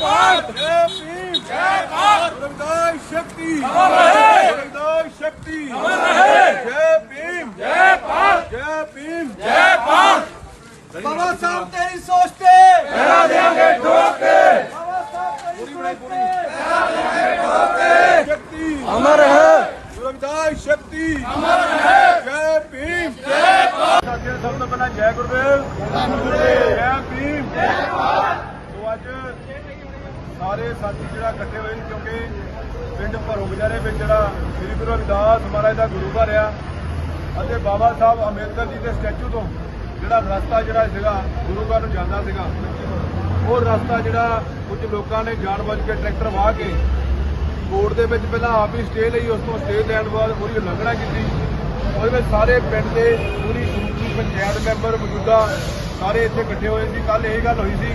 ਭਾਰਤ ਜੈ ਭੀਮ ਜੈ ਭਾਰਤ ਰਵਿਦਾਸ ਸ਼ਕਤੀ ਅਮਰ ਰਹੇ। ਰਵਿਦਾਸ ਸ਼ਕਤੀ ਅਮਰ ਰਹੇ। ਜੈ ਭੀਮ ਜੈ ਭਾਰਤ ਜੈ ਭੀਮ ਜੈ ਭਾਰਤ ਬਾਬਾ ਸਾਹਿਬ ਤੇਰੀ ਸੋਚ ਤੇ ਪਹਿਰਾ ਦੇਾਂਗੇ ਠੋਕ ਕੇ ਬਾਬਾ ਸਾਹਿਬ ਤੇਰੀ ਸੋਚ ਤੇ ਸ਼ਕਤੀ ਅਮਰ ਹੈ ਰਵਿਦਾਸ ਸ਼ਕਤੀ ਅਮਰ ਹੈ ਜੈ ਭੀਮ ਜੈ ਭਾਰਤ ਸਾਥੀਓ ਸਭ ਤੋਂ ਪਹਿਲਾਂ ਜੈ ਗੁਰਦੇਵ ਜੈ ਭੀਮ ਜੈ ਭਾਰਤ ਸੋ ਅੱਜ ਸਾਰੇ ਸਾਥੀ ਜਿਹੜਾ ਇਕੱਠੇ ਹੋਏ ਸੀ ਕਿਉਂਕਿ ਪਿੰਡ ਭਰੋ ਬਜਾਰੇ ਵਿੱਚ ਜਿਹੜਾ ਸ੍ਰੀ ਗੁਰੂ ਰਵਿਦਾਸ ਮਹਾਰਾਜ ਦਾ ਗੁਰੂ ਘਰ ਆ, ਅਤੇ ਬਾਬਾ ਸਾਹਿਬ ਅੰਬੇਦਕਰ ਜੀ ਦੇ ਸਟੈਚੂ ਤੋਂ ਜਿਹੜਾ ਰਸਤਾ ਜਿਹੜਾ ਸੀਗਾ, ਗੁਰੂ ਘਰ ਨੂੰ ਜਾਂਦਾ ਸੀਗਾ, ਉਹ ਰਸਤਾ ਜਿਹੜਾ ਕੁਝ ਲੋਕਾਂ ਨੇ ਜਾਣਬੁੱਝ ਕੇ ਟਰੈਕਟਰ ਵਾਹ ਕੇ ਕੋਰਟ ਦੇ ਵਿੱਚ ਪਹਿਲਾਂ ਆਪ ਹੀ ਸਟੇ ਲਈ, ਉਸ ਤੋਂ ਸਟੇ ਲੈਣ ਬਾਅਦ ਪੂਰੀ ਉਲੰਘਣਾ ਕੀਤੀ। ਉਹਦੇ ਵਿੱਚ ਸਾਰੇ ਪਿੰਡ ਦੇ ਪੂਰੀ ਸਮੁੱਚੀ ਪੰਚਾਇਤ ਮੈਂਬਰ ਮੌਜੂਦਾ ਸਾਰੇ ਇੱਥੇ ਇਕੱਠੇ ਹੋਏ ਸੀ। ਕੱਲ ਇਹ ਗੱਲ ਹੋਈ ਸੀ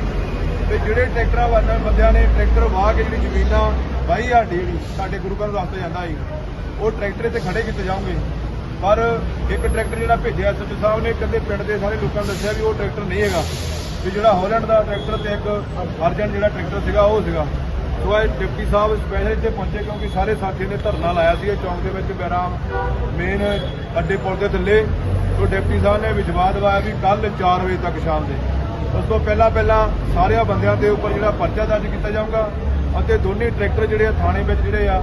ਤੇ ਜਿਹੜੇ ਟਰੈਕਟਰਾਂ ਵਾਲੇ ਬੰਦਿਆਂ ਨੇ ਟਰੈਕਟਰ ਵਾਹ ਕੇ ਜਿਹੜੀ ਜ਼ਮੀਨਾਂ ਵਾਹੀ ਸਾਡੀ ਜਿਹੜੀ, ਸਾਡੇ ਗੁਰੂ ਘਰ ਰਸਤੇ ਜਾਂਦਾ ਸੀ, ਉਹ ਟਰੈਕਟਰ ਇੱਥੇ ਖੜੇ ਕੀਤੇ ਜਾਣਗੇ। ਪਰ ਇੱਕ ਟਰੈਕਟਰ ਜਿਹੜਾ ਭੇਜਿਆ ਐਸਐਚਓ ਸਾਹਿਬ ਨੇ ਇਕੱਲੇ ਪਿੰਡ ਦੇ ਸਾਰੇ ਲੋਕਾਂ ਨੂੰ ਦੱਸਿਆ ਵੀ ਉਹ ਟਰੈਕਟਰ ਨਹੀਂ ਹੈਗਾ। ਵੀ ਜਿਹੜਾ ਹਾਲੈਂਡ ਦਾ ਟਰੈਕਟਰ ਤੇ ਇੱਕ ਅਰਜਨ ਜਿਹੜਾ ਟਰੈਕਟਰ ਸੀਗਾ, ਉਹ ਸੀਗਾ। ਸੋ ਇਹ ਡਿਪਟੀ ਸਾਹਿਬ ਸਪੈਸ਼ਲ ਇੱਥੇ ਪਹੁੰਚੇ ਕਿਉਂਕਿ ਸਾਰੇ ਸਾਥੀਆਂ ਨੇ ਧਰਨਾ ਲਾਇਆ ਸੀ, ਇਹ ਚੌਂਕ ਦੇ ਵਿੱਚ ਬੈਰਾਮ ਮੇਨ ਅੱਡੇ ਪੁਲ ਦੇ ਥੱਲੇ। ਸੋ ਡਿਪਟੀ ਸਾਹਿਬ ਨੇ ਵਿਸ਼ਵਾਸ ਦਿਵਾਇਆ ਵੀ ਕੱਲ 4 ਵਜੇ ਤੱਕ ਸ਼ਾਮ ਦੇ। ਉਸ ਤੋਂ ਪਹਿਲਾਂ ਪਹਿਲਾਂ ਸਾਰਿਆਂ ਬੰਦਿਆਂ ਦੇ ਉੱਪਰ ਜਿਹੜਾ ਪਰਚਾ ਦਰਜ ਕੀਤਾ ਜਾਊਗਾ ਅਤੇ ਦੋਨੇ ਟਰੈਕਟਰ ਜਿਹੜੇ ਆ ਥਾਣੇ ਵਿੱਚ ਜਿਹੜੇ ਆ,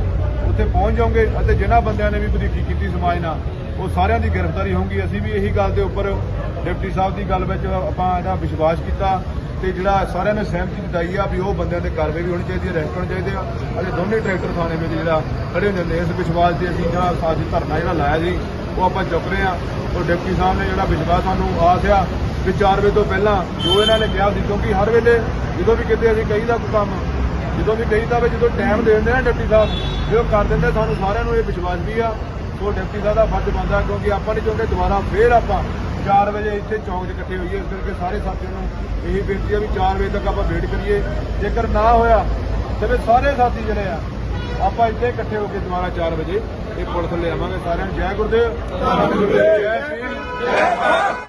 ਉੱਥੇ ਪਹੁੰਚ ਜਾਓਗੇ ਅਤੇ ਜਿਨ੍ਹਾਂ ਬੰਦਿਆਂ ਨੇ ਵੀ ਵਧੀਕੀ ਕੀਤੀ ਸਮਾਜ ਨਾਲ, ਉਹ ਸਾਰਿਆਂ ਦੀ ਗ੍ਰਿਫਤਾਰੀ ਹੋਊਗੀ। ਅਸੀਂ ਵੀ ਇਹੀ ਗੱਲ ਦੇ ਉੱਪਰ ਡਿਪਟੀ ਸਾਹਿਬ ਦੀ ਗੱਲ ਵਿੱਚ ਆਪਾਂ ਇਹਦਾ ਵਿਸ਼ਵਾਸ ਕੀਤਾ ਤੇ ਜਿਹੜਾ ਸਾਰਿਆਂ ਨੇ ਸਹਿਮਤੀ ਜਤਾਈ ਆ ਵੀ ਉਹ ਬੰਦਿਆਂ ਤੇ ਕਾਰਵਾਈ ਵੀ ਹੋਣੀ ਚਾਹੀਦੀ ਹੈ ਰੈਸਟ ਹੋਣੇ ਚਾਹੀਦੇ ਆ ਅਤੇ ਦੋਨੇ ਟਰੈਕਟਰ ਥਾਣੇ ਵਿੱਚ ਜਿਹੜਾ ਖੜੇ ਹੁੰਦੇ ਨੇ, ਇਸ ਵਿਸ਼ਵਾਸ ਤੇ ਅਸੀਂ ਜਿਹੜਾ ਸਾਡੀ ਧਰਨਾ ਜਿਹੜਾ ਲਾਇਆ ਸੀ ਉਹ ਆਪਾਂ ਚੁੱਕ ਰਹੇ ਆ ਉਹ ਡਿਪਟੀ ਸਾਹਿਬ ਨੇ ਜਿਹੜਾ ਵਿਸ਼ਵਾਸ ਸਾਨੂੰ ਆਸ ਆ ਵੀ 4 ਵਜੇ ਤੋਂ ਪਹਿਲਾਂ ਜੋ ਇਹਨਾਂ ਨੇ ਕਿਹਾ ਸੀ, ਕਿਉਂਕਿ ਹਰ ਵੇਲੇ ਜਦੋਂ ਵੀ ਕਿਤੇ ਅਸੀਂ ਕਹੀਦਾ ਕੋਈ ਕੰਮ, ਜਦੋਂ ਵੀ ਕਹੀਦਾ ਵੀ ਜਦੋਂ ਟਾਈਮ ਦੇ ਦਿੰਦੇ ਨਾ ਡਿਪਟੀ ਸਾਹਿਬ, ਜੇ ਉਹ ਕਰ ਦਿੰਦੇ, ਸਾਨੂੰ ਸਾਰਿਆਂ ਨੂੰ ਇਹ ਵਿਸ਼ਵਾਸ ਵੀ ਆ ਉਹ ਡਿਪਟੀ ਸਾਹਿਬ ਦਾ ਫਰਜ਼ ਬਣਦਾ ਕਿਉਂਕਿ ਆਪਾਂ ਨਹੀਂ ਚਾਹੁੰਦੇ ਦੁਬਾਰਾ ਫੇਰ ਆਪਾਂ 4 ਵਜੇ ਇੱਥੇ ਚੌਂਕ 'ਚ ਇਕੱਠੇ ਹੋਈਏ, ਇਸ ਕਰਕੇ ਸਾਰੇ ਸਾਥੀਆਂ ਨੂੰ ਇਹੀ ਬੇਨਤੀ ਆ ਵੀ 4 ਵਜੇ ਤੱਕ ਆਪਾਂ ਵੇਟ ਕਰੀਏ। ਜੇਕਰ ਨਾ ਹੋਇਆ, ਤੇ ਫਿਰ ਸਾਰੇ ਸਾਥੀ ਜਿਹੜੇ ਆ, ਆਪਾਂ ਇੱਥੇ ਇਕੱਠੇ ਹੋ ਕੇ ਦੁਬਾਰਾ 4 ਵਜੇ ਇਹ ਪੁਲਿਸ ਥੱਲੇ ਆਵਾਂਗੇ ਸਾਰਿਆਂ ਨੂੰ। ਜੈ ਗੁਰਦੇਵ। ਜੈ ਭੀਮ ਜੈ ਭਾਰਤ